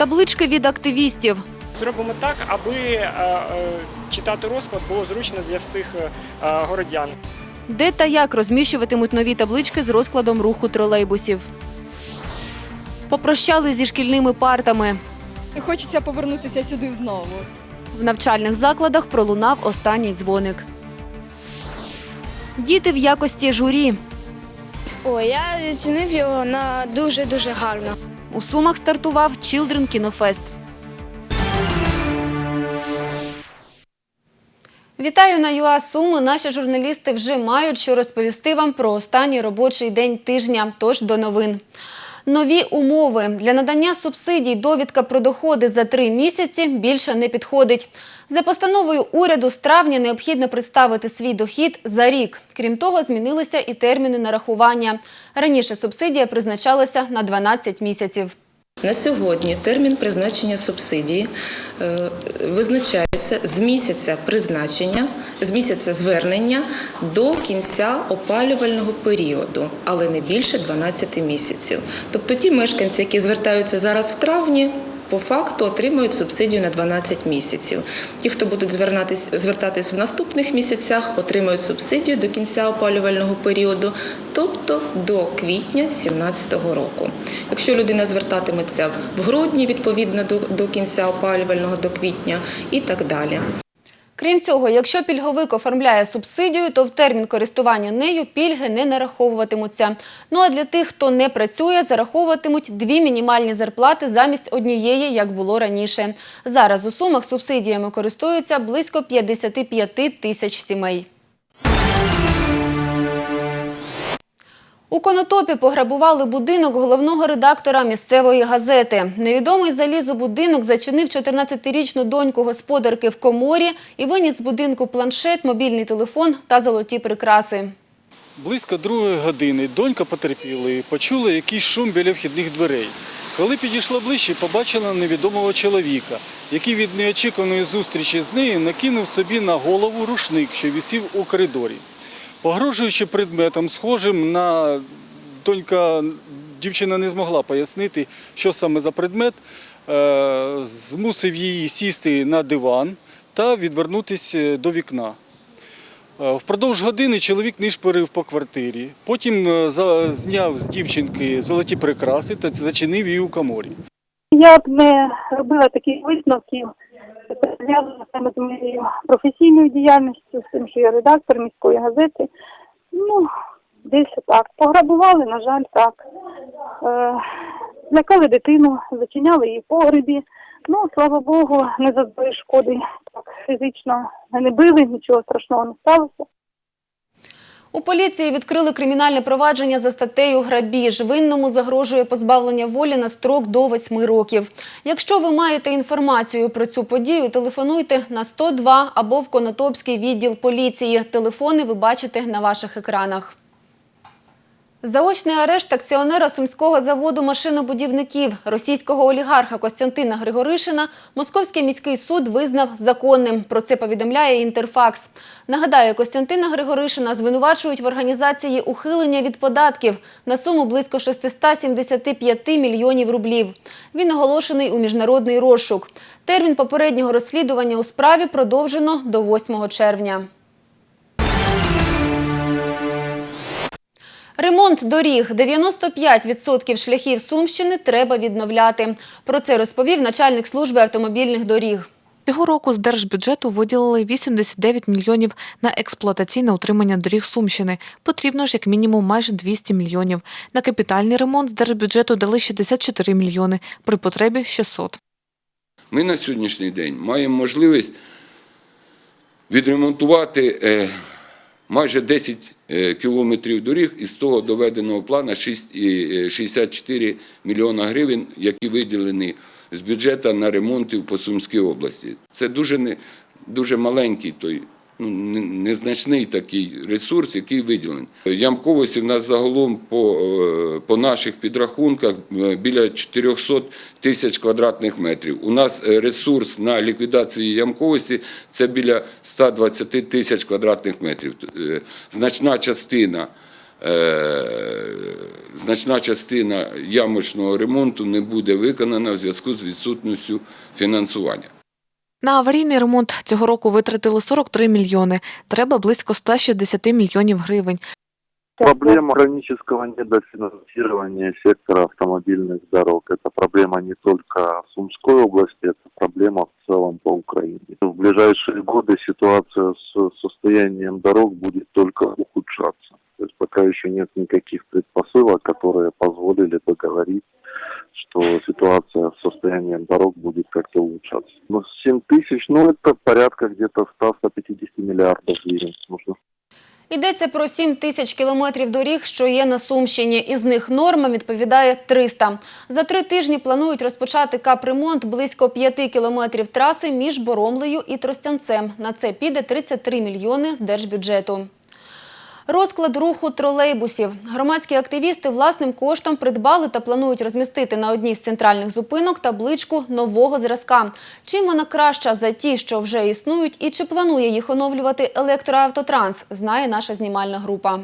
Таблички від активістів. Зробимо так, аби е, е, читати розклад було зручно для всіх е, городян. Де та як розміщуватимуть нові таблички з розкладом руху тролейбусів. Попрощали зі шкільними партами. Хочеться повернутися сюди знову. В навчальних закладах пролунав останній дзвоник. Діти в якості журі. О, я оцінив його на дуже дуже гарно. У Сумах стартував Children Кінофест. Вітаю на ЮА Суми. Наші журналісти вже мають що розповісти вам про останній робочий день тижня. Тож до новин. Нові умови для надання субсидій довідка про доходи за три місяці більше не підходить. За постановою уряду з травня необхідно представити свій дохід за рік. Крім того, змінилися і терміни нарахування. Раніше субсидія призначалася на 12 місяців. На сьогодні термін призначення субсидії е, визначається з місяця призначення, з місяця звернення до кінця опалювального періоду, але не більше 12 місяців. Тобто ті мешканці, які звертаються зараз в травні, по факту отримують субсидію на 12 місяців. Ті, хто будуть звертатись, звертатись в наступних місяцях, отримують субсидію до кінця опалювального періоду, тобто до квітня 2017 року. Якщо людина звертатиметься в грудні, відповідно до, до кінця опалювального до квітня і так далі. Крім цього, якщо пільговик оформляє субсидію, то в термін користування нею пільги не нараховуватимуться. Ну а для тих, хто не працює, зараховуватимуть дві мінімальні зарплати замість однієї, як було раніше. Зараз у сумах субсидіями користуються близько 55 тисяч сімей. У Конотопі пограбували будинок головного редактора місцевої газети. Невідомий заліз у будинок, зачинив 14-річну доньку господарки в коморі і виніс з будинку планшет, мобільний телефон та золоті прикраси. Близько другої години донька потерпілої почула якийсь шум біля вхідних дверей. Коли підійшла ближче, побачила невідомого чоловіка, який від неочікуваної зустрічі з нею накинув собі на голову рушник, що висів у коридорі. Погрожуючи предметом, схожим на донька, дівчина не змогла пояснити, що саме за предмет, е, змусив її сісти на диван та відвернутися до вікна. Е, Впродовж години чоловік нишпорив по квартирі, потім е, зняв з дівчинки золоті прикраси та зачинив її у коморі. Я б не робила таких висновків, це зв'язано саме з моєю професійною діяльністю, з тим, що я редактор міської газети. Ну, десь так. Пограбували, на жаль, так. Е, злякали дитину, зачиняли її в погребі. Ну, слава Богу, не зазнали шкоди. Так, фізично не били, нічого страшного не сталося. У поліції відкрили кримінальне провадження за статтею грабіж. Винному загрожує позбавлення волі на строк до 8 років. Якщо ви маєте інформацію про цю подію, телефонуйте на 102 або в Конотопський відділ поліції. Телефони ви бачите на ваших екранах. Заочний арешт акціонера сумського заводу машинобудівників російського олігарха Костянтина Григоришина Московський міський суд визнав законним. Про це повідомляє Інтерфакс. Нагадаю, Костянтина Григоришина звинувачують в організації ухилення від податків на суму близько 675 мільйонів рублів. Він оголошений у міжнародний розшук. Термін попереднього розслідування у справі продовжено до 8 червня. Ремонт доріг. 95% шляхів Сумщини треба відновляти. Про це розповів начальник служби автомобільних доріг. Цього року з держбюджету виділили 89 мільйонів на експлуатаційне утримання доріг Сумщини. Потрібно ж як мінімум майже 200 мільйонів. На капітальний ремонт з держбюджету дали 64 мільйони, при потребі 600. Ми на сьогоднішній день маємо можливість відремонтувати е, майже 10 е, кілометрів доріг, із того доведеного плану 6, е, 64 мільйона гривень, які виділені з бюджету на ремонти по Сумській області. Це дуже, не, дуже маленький той. Ну, Незначний такий ресурс, який виділений. Ямковості в нас загалом по, е, по наших підрахунках е, біля 400 тисяч квадратних метрів. У нас е, ресурс на ліквідацію ямковості це біля 120 тисяч квадратних метрів. Значна частина значна частина ямочного ремонту не буде виконана в зв'язку з відсутністю фінансування. На аварійний ремонт цього року витратили 43 мільйони. Треба близько 160 мільйонів гривень. Проблема хронического недофинансирования сектора автомобильных дорог. Это проблема не только Сумской области, это проблема в целом по Украине. В ближайшие годы ситуация с состоянием дорог будет только ухудшаться. То есть пока еще нет никаких предпосылок, которые позволили бы говорить, что ситуация с состоянием дорог будет как-то улучшаться. Но 7 тысяч, ну это порядка где-то 100-150 миллиардов гривен нужно Йдеться про 7 тисяч кілометрів доріг, що є на Сумщині. Із них норма відповідає 300. За три тижні планують розпочати капремонт близько 5 кілометрів траси між Боромлею і Тростянцем. На це піде 33 мільйони з держбюджету. Розклад руху тролейбусів. Громадські активісти власним коштом придбали та планують розмістити на одній з центральних зупинок табличку нового зразка. Чим вона краща за ті, що вже існують, і чи планує їх оновлювати електроавтотранс, знає наша знімальна група.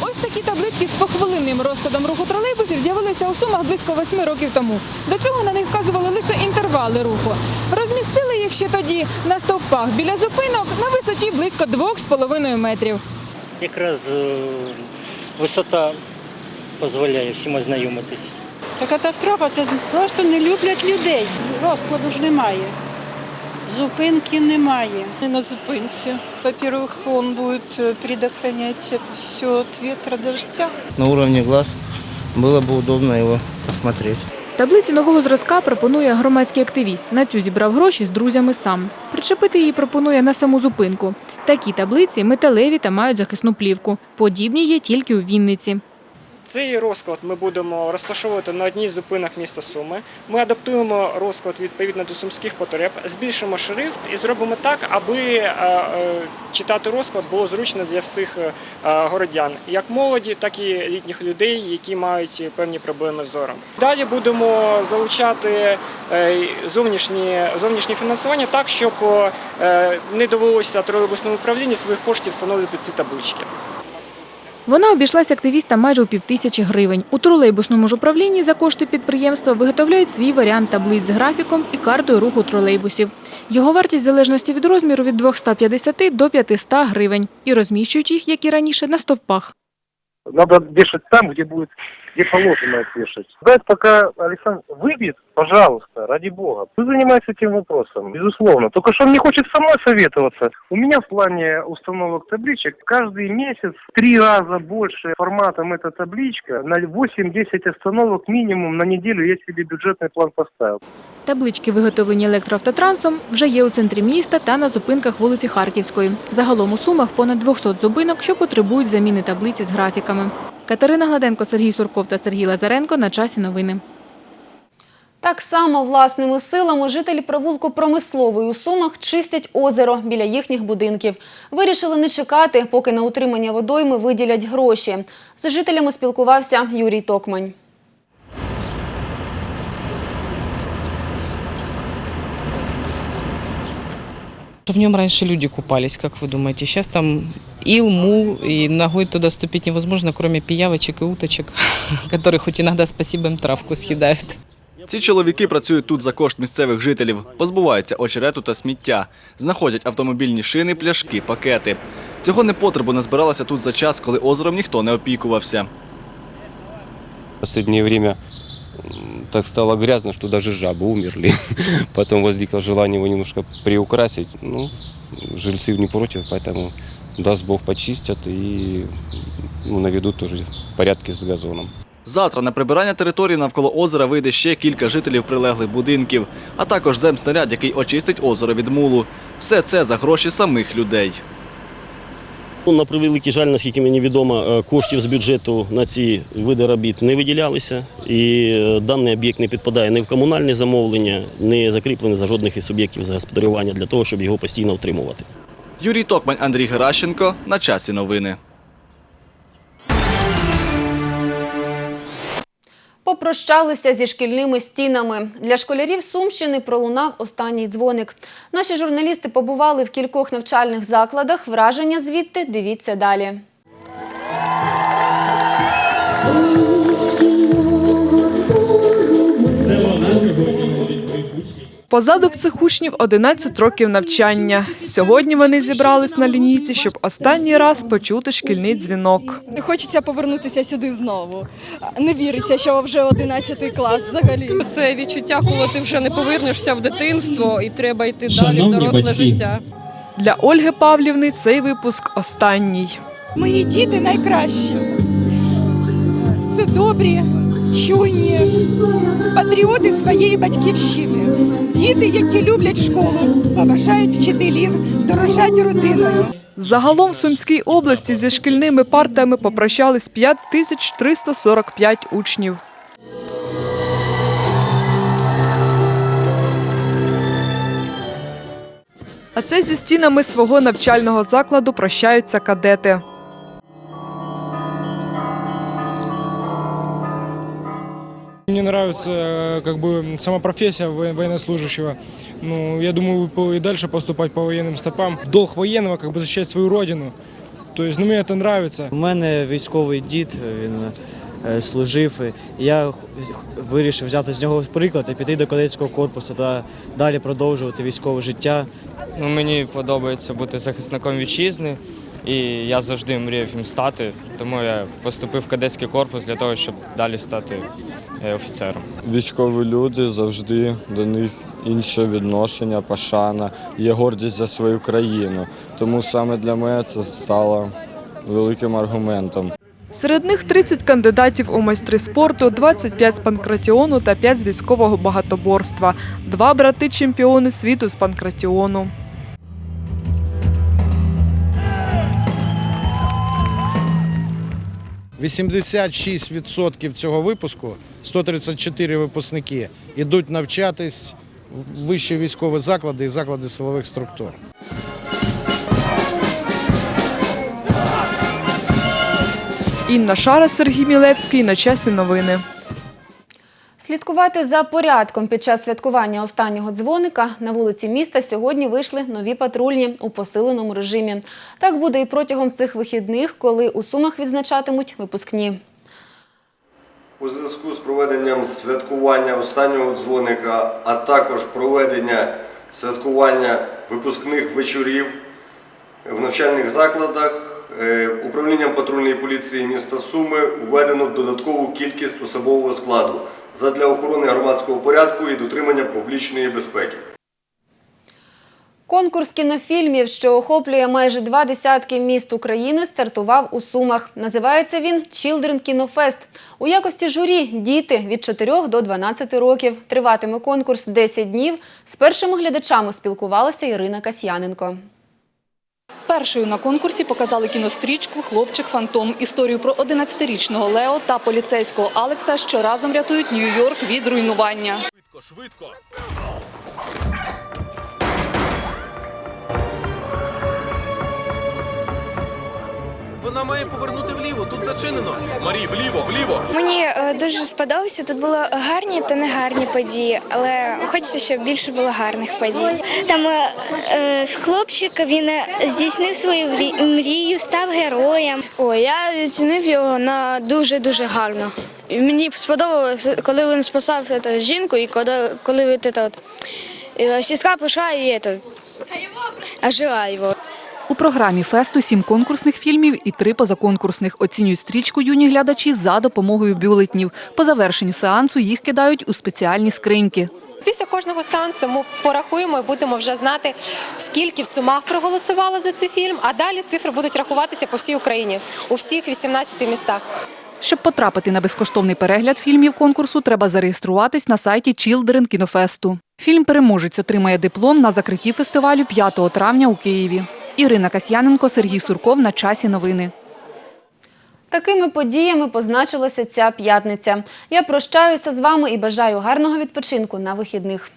Ось такі таблички з похвилинним розкладом руху тролейбусів з'явилися у Сумах близько восьми років тому. До цього на них вказували лише інтервали руху Розмістили їх ще тоді на стовпах біля зупинок на висоті близько 2,5 метрів. якраз е, висота дозволяє всім ознайомитись. Це катастрофа, це просто не люблять людей. Розкладу ж немає. Зупинки немає. На зупинці. Во-первых, он будет э, предохранять это все от ветра, дождя. На уровне глаз было бы удобно его посмотреть. Таблиці нового зразка пропонує громадський активіст. На цю зібрав гроші з друзями сам. Причепити її пропонує на саму зупинку. Такі таблиці металеві та мають захисну плівку. Подібні є тільки у Вінниці. Цей розклад ми будемо розташовувати на одній з зупинок міста Суми. Ми адаптуємо розклад відповідно до сумських потреб, збільшимо шрифт і зробимо так, аби е, е, читати розклад було зручно для всіх е, городян, як молоді, так і літніх людей, які мають певні проблеми з зором. Далі будемо залучати зовнішнє, зовнішнє фінансування так, щоб не довелося тролейбусному управлінню своїх коштів встановлювати ці таблички. Вона обійшлася активістам майже у півтисячі гривень. У тролейбусному ж управлінні за кошти підприємства виготовляють свій варіант таблиць з графіком і картою руху тролейбусів. Його вартість в залежності від розміру від 250 до 500 гривень. І розміщують їх, як і раніше, на стовпах. Надо вешать там, где будет, где положено их вешать. Дать пока Александр выбьет, пожалуйста, ради бога. Вы занимаетесь этим вопросом, безусловно. Только что он не хочет со мной советоваться. У меня в плане установок табличек каждый месяц в три раза больше форматом эта табличка. На 8-10 остановок минимум на неделю я себе бюджетный план поставил. Таблички, виготовлені електроавтотрансом, вже є у центрі міста та на зупинках вулиці Харківської. Загалом у Сумах понад 200 зупинок, що потребують заміни таблиці з графіками. Катерина Гладенко, Сергій Сурков та Сергій Лазаренко на часі новини. Так само власними силами жителі провулку Промисловий у Сумах чистять озеро біля їхніх будинків. Вирішили не чекати, поки на утримання водойми виділять гроші. З жителями спілкувався Юрій Токмань. В нем раньше люди купались, как вы думаете. Сейчас там ил, мул, и ногой туда ступить невозможно, кроме пиявочек и уточек, которые хоть иногда спасибо им травку съедают. Ці чоловіки працюють тут за кошт місцевих жителів, позбуваються очерету та сміття, знаходять автомобільні шини, пляшки, пакети. Цього непотребу назбиралося тут за час, коли озером ніхто не опікувався. В последнее время м, так стало грязно, что даже жабы умерли. Потом возникло желание его немножко приукрасить. Ну, жильцы не против, поэтому даст Бог почистят и ну, наведут тоже порядки с газоном. Завтра на прибирання території навколо озера вийде ще кілька жителів прилеглих будинків, а також земснаряд, який очистить озеро від мулу. Все це за гроші самих людей. Ну, На превеликий жаль, наскільки мені відомо, е, коштів з бюджету на ці види робіт не виділялися, і е, даний об'єкт не підпадає ні в комунальне замовлення, не закріплений за жодних із суб'єктів господарювання для того, щоб його постійно утримувати. Юрій Токмань, Андрій Геращенко. На часі новини. Попрощалися зі шкільними стінами. Для школярів Сумщини пролунав останній дзвоник. Наші журналісти побували в кількох навчальних закладах. Враження звідти дивіться далі. Позаду в цих учнів 11 років навчання. Сьогодні вони зібрались на лінійці, щоб останній раз почути шкільний дзвінок. Хочеться повернутися сюди знову. Не віриться, що вже 11 клас взагалі. Це відчуття, коли ти вже не повернешся в дитинство і треба йти далі в доросле життя. Для Ольги Павлівни цей випуск останній. Мої діти найкращі. Це добрі, чуйні, патріоти своєї батьківщини. Діти, які люблять школу, поважають вчителів, дорожать родиною. Загалом в Сумській області зі шкільними партами попрощались 5345 учнів. А це зі стінами свого навчального закладу прощаються кадети. Мне нравится э, как бы сама профессия во- военнослужащего. Ну, я думаю, по- и дальше поступать по военным стопам. Долг военного как бы защищать свою родину. То есть, ну, мне это нравится. У мене військовий дід, він е, служив. і Я х- вирішив взяти з нього приклад і піти до кадетського корпусу та далі продовжувати військове життя. Ну, мені подобається бути захисником вітчизни, і я завжди мріяв їм стати, тому я поступив в кадетський корпус для того, щоб далі стати е, офіцером. Військові люди завжди до них інше відношення, пошана, є гордість за свою країну. Тому саме для мене це стало великим аргументом. Серед них 30 кандидатів у майстри спорту, 25 з панкратіону та 5 з військового багатоборства. Два брати чемпіони світу з панкратіону. – 86% цього випуску, 134 випускники, йдуть навчатись в вищі військові заклади і заклади силових структур. Інна Шара, Сергій Мілевський. На часі новини. Слідкувати за порядком під час святкування останнього дзвоника на вулиці міста сьогодні вийшли нові патрульні у посиленому режимі. Так буде і протягом цих вихідних, коли у Сумах відзначатимуть випускні. У зв'язку з проведенням святкування останнього дзвоника, а також проведення святкування випускних вечорів в навчальних закладах, е, управлінням патрульної поліції міста Суми введено додаткову кількість особового складу задля охорони громадського порядку і дотримання публічної безпеки. Конкурс кінофільмів, що охоплює майже два десятки міст України, стартував у Сумах. Називається він Children Кінофест. У якості журі діти від 4 до 12 років. Триватиме конкурс 10 днів. З першими глядачами спілкувалася Ірина Касьяненко. Першою на конкурсі показали кінострічку Хлопчик Фантом. Історію про 11-річного Лео та поліцейського Алекса, що разом рятують Нью-Йорк від руйнування. Вона має повернути вліво, тут зачинено. Марі, вліво, вліво. Мені е, дуже сподобалося. Тут були гарні та негарні події, але хочеться, щоб більше було гарних подій. Там е, хлопчик він здійснив свою мрію, став героєм. О, я оцінив його на дуже дуже гарно. І мені сподобалося, коли він спасав е, жінку, і коли, коли це е, сестра прийшла і це, ожила його. У програмі фесту сім конкурсних фільмів і три позаконкурсних. Оцінюють стрічку юні глядачі за допомогою бюлетнів. По завершенню сеансу їх кидають у спеціальні скриньки. Після кожного сеансу ми порахуємо і будемо вже знати, скільки в сумах проголосувало за цей фільм, а далі цифри будуть рахуватися по всій Україні у всіх 18 містах. Щоб потрапити на безкоштовний перегляд фільмів конкурсу, треба зареєструватись на сайті Children Кінофесту. Фільм переможець отримає диплом на закритті фестивалю 5 травня у Києві. Ірина Касьяненко, Сергій Сурков. На часі новини. Такими подіями позначилася ця п'ятниця. Я прощаюся з вами і бажаю гарного відпочинку на вихідних.